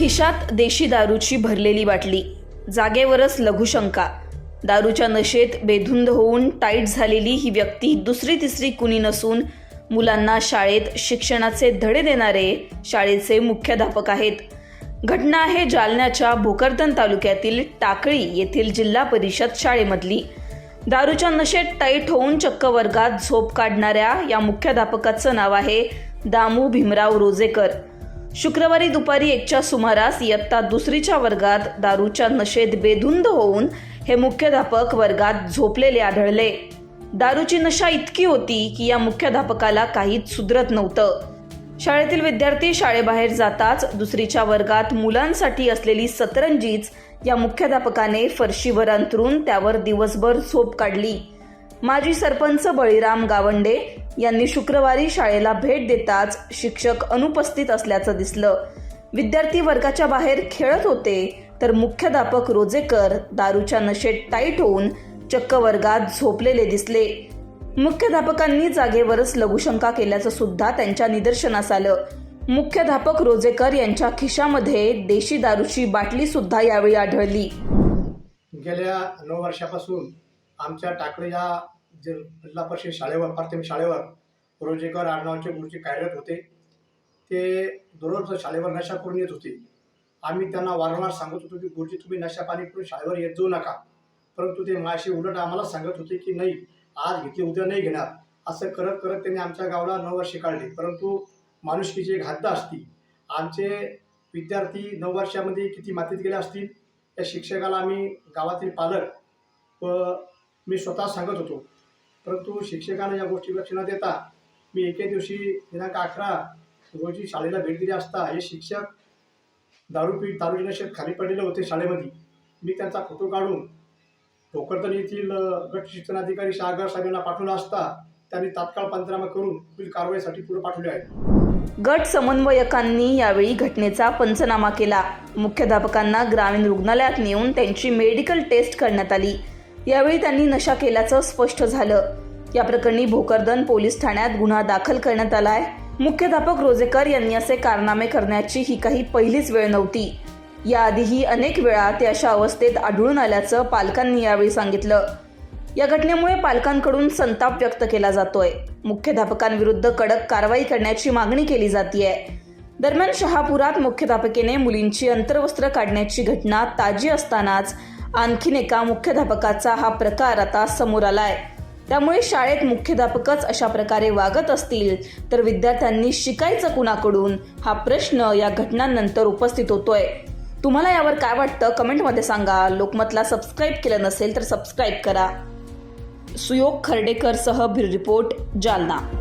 खिशात देशी दारूची भरलेली बाटली. जागेवरच लघुशंका दारूच्या नशेत बेधुंद होऊन टाईट झालेली ही व्यक्ती दुसरी तिसरी कुणी नसून मुलांना शाळेत शिक्षणाचे धडे देणारे शाळेचे मुख्याध्यापक आहेत. घटना आहे जालन्याच्या भोकरदन तालुक्यातील टाकळी येथील जिल्हा परिषद शाळेमधली. दारूच्या नशेत टाईट होऊन चक्क वर्गात झोप काढणाऱ्या या मुख्याध्यापकाचं नाव आहे दामू भीमराव रोजेकर. शुक्रवारी दुपारी एकच्या सुमारास इयत्ता दुसरीच्या वर्गात दारूच्या नशेत बेधुंद होऊन हे मुख्याध्यापक वर्गात झोपलेले आढळले. दारूची नशा इतकी होती की या मुख्याध्यापकाला काहीच सुधरत नव्हतं. शाळेतील विद्यार्थी शाळेबाहेर जाताच दुसरीच्या वर्गात मुलांसाठी असलेली सतरंजीच या मुख्याध्यापकाने फरशीवर अंतरून त्यावर दिवसभर झोप काढली. माजी सरपंच बळीराम गावंडे यांनी शुक्रवारी शाळेला भेट देताच शिक्षक अनुपस्थित असल्याचं दिसलं. विद्यार्थी वर्गाच्या बाहेर खेळत होते तर मुख्याध्यापक रोजेकर दारूच्या नशेत टाईट होऊन चक्क वर्गात झोपलेले दिसले. मुख्याध्यापकांनी जागेवरच लघुशंका केल्याचं सुद्धा त्यांच्या निदर्शनास आलं. मुख्याध्यापक रोजेकर यांच्या खिशामध्ये देशी दारूची बाटली सुद्धा यावेळी आढळली. गेल्या नऊ वर्षापासून आमच्या टाकळी या जि- जिल्हा परिषद शाळेवर प्राथमिक शाळेवर रोजेकर आडनावचे गुरुजी कार्यरत होते. ते दररोज शाळेवर नशा करून येत होते. आम्ही त्यांना वारंवार सांगत होतो की गुरुजी तुम्ही नशा पाणी करून शाळेवर येत जाऊ नका. परंतु ते माशी उलट आम्हाला सांगत होते की नाही आज घेतली उद्या नाही घेणार. असं करत करत त्यांनी आमच्या गावाला नऊ वर्षे काढले. परंतु माणुसकीची एक हद्द असती आमचे विद्यार्थी नऊ वर्षामध्ये किती मातीत गेले असतील त्या शिक्षकाला आम्ही गावातील पालक व मी स्वतः सांगत होतो. परंतु शिक्षकांना या गोष्टी लक्ष न देता मी एके दिवशी दिनांक अकरा रोजी शाळेला भेट दिली असता हे शिक्षक दारू पी दारू नशेत खाली पडलेले होते शाळेमध्ये. मी त्यांचा फोटो काढून भोकरदन येथील गट शिक्षणाधिकारी सागर साहेबांना पाठवला असता त्यांनी तात्काळ पंचनामा करून पुढील कारवाईसाठी पुढे पाठवले आहे. गट समन्वयकांनी यावेळी घटनेचा पंचनामा केला. मुख्याध्यापकांना ग्रामीण रुग्णालयात नेऊन त्यांची मेडिकल टेस्ट करण्यात आली. यावेळी त्यांनी नशा केल्याचं स्पष्ट झालं. या प्रकरणी भोकरदन पोलीस ठाण्यात गुन्हा दाखल करण्यात आलाय. मुख्याध्यापक रोजेकर यांनी असे कारनामे करण्याची ही काही पहिलीच वेळ नव्हती. याआधीही अनेक वेळा ते अशा अवस्थेत आढळून आल्याचं पालकांनी यावेळी सांगितलं. या घटनेमुळे पालकांकडून संताप व्यक्त केला जातोय. मुख्याध्यापकांविरुद्ध कडक कारवाई करण्याची मागणी केली जातीये. दरम्यान शहापुरात मुख्याध्यापकेने मुलींची अंतर्वस्त्र काढण्याची घटना ताजी असतानाच आणखीन एका मुख्याध्यापकाचा हा प्रकार आता समोर आलाय. त्यामुळे शाळेत मुख्याध्यापकच अशा प्रकारे वागत असतील तर विद्यार्थ्यांनी शिकायचं कुणाकडून? हा प्रश्न या घटनांनंतर उपस्थित होतोय. तुम्हाला यावर काय वाटतं? कमेंटमध्ये सांगा. लोकमतला सबस्क्राईब केलं नसेल तर सबस्क्राईब करा. सुयोग खर्डेकरसह ब्युरो रिपोर्ट जालना.